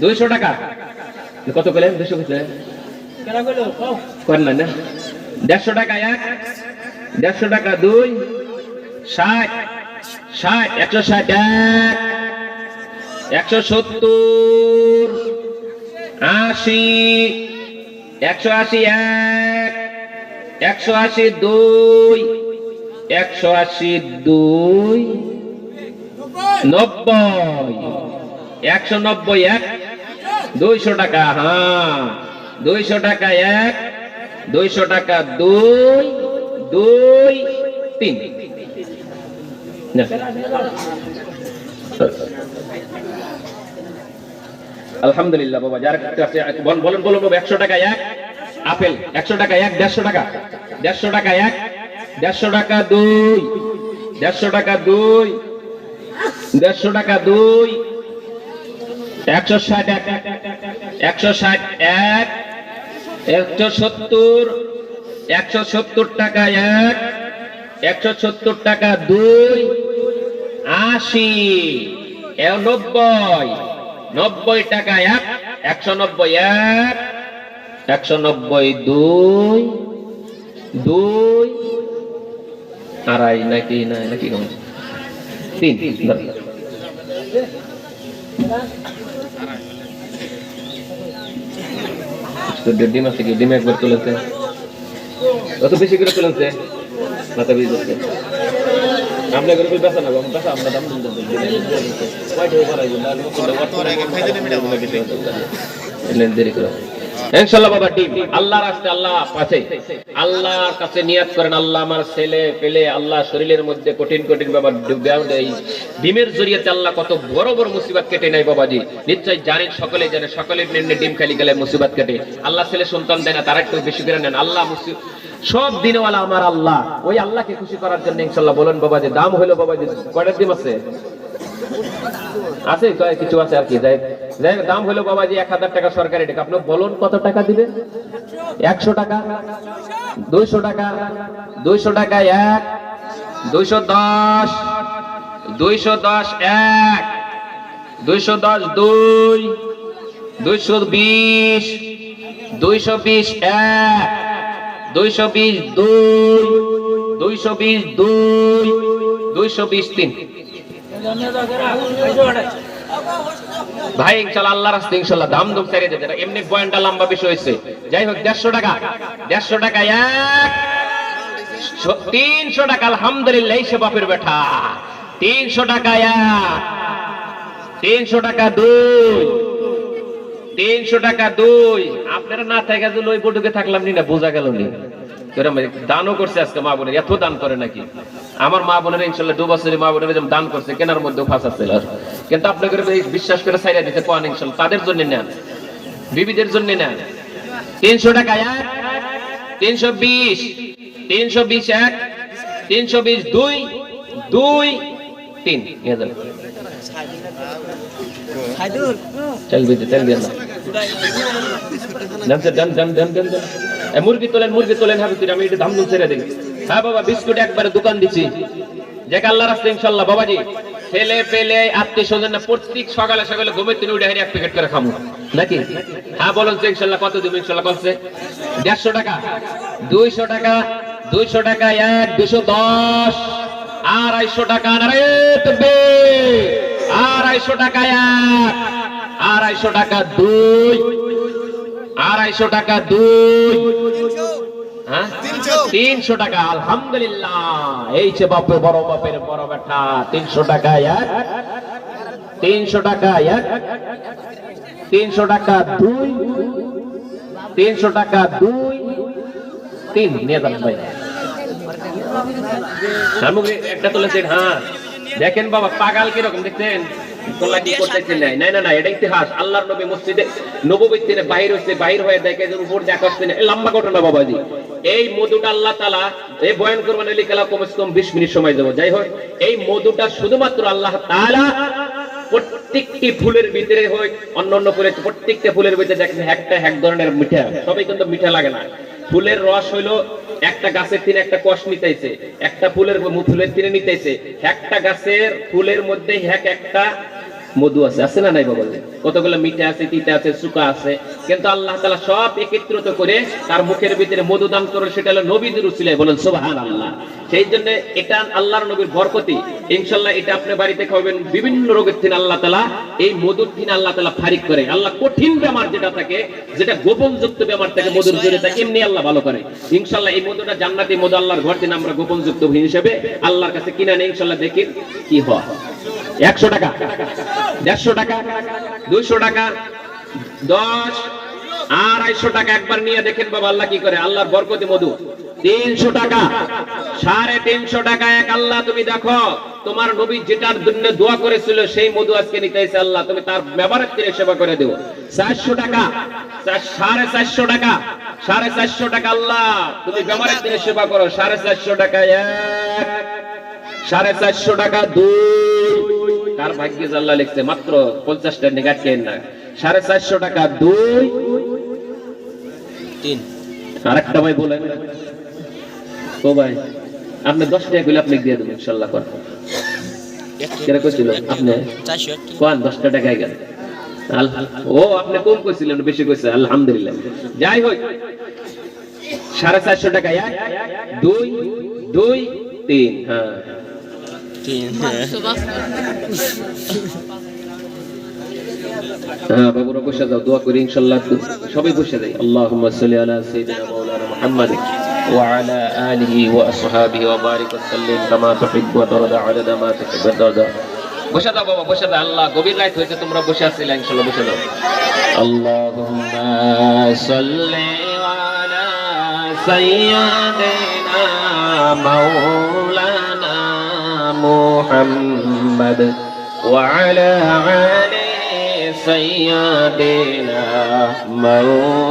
দুইশো টাকা। কত পেলেন দুইশো না না। দেড়শো টাকা এক। দেড়শো টাকা দুই ষাট ষাট একশো ষাট এক একশো সত্তর আশি একশো আশি এক একশো আশি দুই একশো আশি দুই নব্বই। একশো নব্বই, এক। দুইশো টাকা হ্যাঁ। দুইশো টাকা, এক। দুইশো টাকা, দুই। দুই, তিন। আলহামদুলিল্লাহ, বাবা, যার কাছে বল- বলেন, বলুন, বাবা, একশো টাকা, এক। আপেল, একশো টাকা, এক, দেড়শো টাকা। দেড়শো টাকা, এক। দেড়শো টাকা, দুই। দেড়শো টাকা, দুই। দেড়শো টাকা, দুই। একশো ষাট এক একশো ষাট, এক, একশো সত্তর একশো সত্তর টাকা এক, একশো সত্তর টাকা দুই, আশি, নব্বই নব্বই টাকা এক, একশো নব্বই এক, একশো নব্বই দুই দুই, আড়াই, নাকি, না, নাকি কম তিন, ধর। দেড় ডিম আছে কি ডিম একবার তুলেছে অত বেশি করে তুলেছে মাথা বেশি যাচ্ছে আমরা করে কই বেচা না গো বেচা আমরা দাম দিন দেরি করে বাবা আল্লাহ ছেলে বাবা সকলে সকলে গেলে কেটে। আল্লাহ ছেলে সন্তান দেয় না, তারা একটু বেশি করে নেন। আল্লাহ সব দিনওয়ালা আমার আল্লাহ। ওই আল্লাহকে খুশি করার জন্য ইনশাল্লাহ বলেন বাবা বাবাজি, দাম হলো বাবাজি কয়টার ডিম আছে? আছে কিছু আছে আর কি? যাই যাই দাম হলো বাবাজি এক হাজার টাকা সরকারি টাকা। আপনি বলুন কত টাকা দিবে? একশো টাকা, দুইশো টাকা দুইশো টাকা এক, দুইশো দশ দুইশো দশ এক, দুইশো দশ দুই, দুইশো বিশ দুইশো বিশ এক, দুইশো বিশ দুই, দুইশো বিশ দুই, দুইশো বিশ তিন। ভাই, ইনশাল্লাহ আল্লাহ রাস্তে ইনশাল্লাহ দাম দুম ছেড়ে যেতে এমনি পয়েন্টটা লম্বা বেশি হয়েছে। যাই হোক, দেড়শো টাকা দেড়শো টাকা এক তিনশো টাকা, আলহামদুলিল্লাহ সে বাপের বেটা। তিনশো টাকা এক, তিনশো টাকা দুই, তিনশো টাকা দুই। আপনারা না থাকে যদি ওই বটুকে থাকলাম নি না, বোঝা গেল নি। দানও করছে আজকে মা বোনের, এত দান করে নাকি? আমার মা বোনের ইনশাল্লাহ দু বছরের মা বোনের যেমন দান করছে, কেনার মধ্যে ফাঁসা ছিল কিন্তু আপনাকে বিশ্বাস করে সাইডা দিতে পান ইনশাল্লাহ? তাদের জন্য নেন? বিবিদের জন্য নেন? তিনশো টাকা তিনশো বিশ তিনশো বিশ এক, তিনশো বিশ দুই দুই, তিন। মুরগি তোলেন মুরগি তোলেন হাবি তুই, আমি এটা দুম ছেড়ে দিই। হ্যাঁ বাবা, বিস্কুট একবারে দোকান দিছি। যে আল্লাহ রাস্তা ইনশাল্লাহ, বাবাজি, ছেলে পেলে আত্মীয় স্বজন না, প্রত্যেক সকালে সকালে ঘুমের তিনি উঠে এক প্যাকেট করে খামু। নাকি? হ্যাঁ বলুন তো ইনশাল্লাহ, কত দিব ইনশাল্লাহ কলছে দেড়শো টাকা। দুইশো টাকা দুইশো টাকা, এক দুশো দশ, আড়াইশো টাকা! আড়াইশো টাকা, এক, আড়াইশো টাকা, দুই, আড়াইশো টাকা, দুই? তিনশো। টাকা আলহামদুলিল্লাহ। এই যে বাপের বড় বাপের বড় বেটা তিনশো টাকা এক তিনশো টাকা এক তিনশো টাকা দুই তিনশো টাকা দুই তিন নিয়ে যান ভাই। একটা তুলেছেন হ্যাঁ। দেখেন বাবা পাগাল কীরকম দেখছেন? তোলা নাই। না না না এটা ইতিহাস। আল্লাহর নবী মসজিদে নববীর দিনে বাইর হচ্ছে বাইর হয়ে দেখে যে উপর দেখা হচ্ছে লম্বা ঘটনা বাবাজি। এই মধুটা আল্লাহ তালা এই বয়ান করবেন লিখেলা কমসে কম বিশ মিনিট সময় দেবো। যাই হোক এই মধুটা শুধুমাত্র আল্লাহ তালা প্রত্যেকটি ফুলের ভিতরে হয় অন্য অন্য ফুলের প্রত্যেকটা ফুলের ভিতরে দেখেন একটা এক ধরনের মিঠা। সবাই কিন্তু মিঠা লাগে না। ফুলের রস হইল একটা গাছের তিনে একটা কষ নিতেছে একটা ফুলের ফুলের তিনে নিতেছে একটা গাছের ফুলের মধ্যে এক একটা মধু আছে আছে না নাই বাবা কতগুলো মিঠা আছে তিতা আছে সুকা আছে। কিন্তু আল্লাহ তাআলা সব একত্রিত করে তার মুখের ভিতরে মধু দান করে সেটা হলো নবীদের উসিলায়। বলেন সুবহান আল্লাহ সেই জন্য এটা আল্লাহর নবীর বরকতি। ইনশাআল্লাহ এটা আপনি বাড়িতে খাবেন বিভিন্ন রোগের থেকে আল্লাহ তাআলা এই মধুর থেকে আল্লাহ তাআলা ফারিক করে। আল্লাহ কঠিন বেমার যেটা থাকে যেটা গোপন যুক্ত বেমার থাকে মধুর জন্য থাকে এমনি আল্লাহ ভালো করে। ইনশাল্লাহ এই মধুটা জান্নাতি মধু আল্লাহর ঘর দিন আমরা গোপন যুক্ত হিসেবে আল্লাহর কাছে কিনে নেই ইনশাল্লাহ দেখি কি হয়। একশো টাকা, দেড়শো টাকা, দুইশো টাকা, দশ, আড়াইশো টাকা একবার নিয়ে দেখেন বাবা আল্লাহ কি করে, আল্লাহর বরকতি মধু। তিনশো টাকা, সাড়ে তিনশো টাকা এক আল্লাহ, তুমি দেখো, তোমার নবী যেটার জন্য দোয়া করেছিল সেই মধু আজকে নিতে এসে আল্লাহ, তুমি তার ব্যবহার করে সেবা করে দেবো। চারশো টাকা সাড়ে চারশো টাকা, সাড়ে চারশো টাকা আল্লাহ, তুমি ব্যবহারের দিনে সেবা করো, সাড়ে চারশো টাকা এক, সাড়ে চারশো টাকা দুই ভাগ্যে আল্লাহ লিখছে মাত্র পঞ্চাশটা নিগাট কেন না? সাড়ে চারশো টাকা দুই। তিন। আরেকটা ভাই বলেন। ও ভাই আপনি দশ টাকা করলে আপনি দিয়ে দেবেন ইনশাল্লাহ কর। কেরা কইছিল? আপনি? কোন দশটা টাকায় গেল? ও আপনি কম কইছিলেন বেশি কইছে আলহামদুলিল্লাহ। যাই হোক সাড়ে চারশো টাকা এক দুই দুই তিন হ্যাঁ। হ্যাঁ বাবুরা বসে যাও দোয়া করি ইনশাআল্লাহ সবাই বসে যাই আল্লাহুম্মা সাল্লি আলা সাইয়্যিদিনা মাওলানা মুহাম্মাদ وعلى آله وأصحابه وبارك وسلم كما تحب وترضى عدد ما تحب وترضى বসে দাও বাবা বসে দাও আল্লাহ গভীর রাত হয়েছে তোমরা বসে আছিলে ইনশাআল্লাহ বসে দাও আল্লাহুম্মা সাল্লি আলা সাইয়্যিদিনা মাওলানা محمد وعلى آل سيدنا من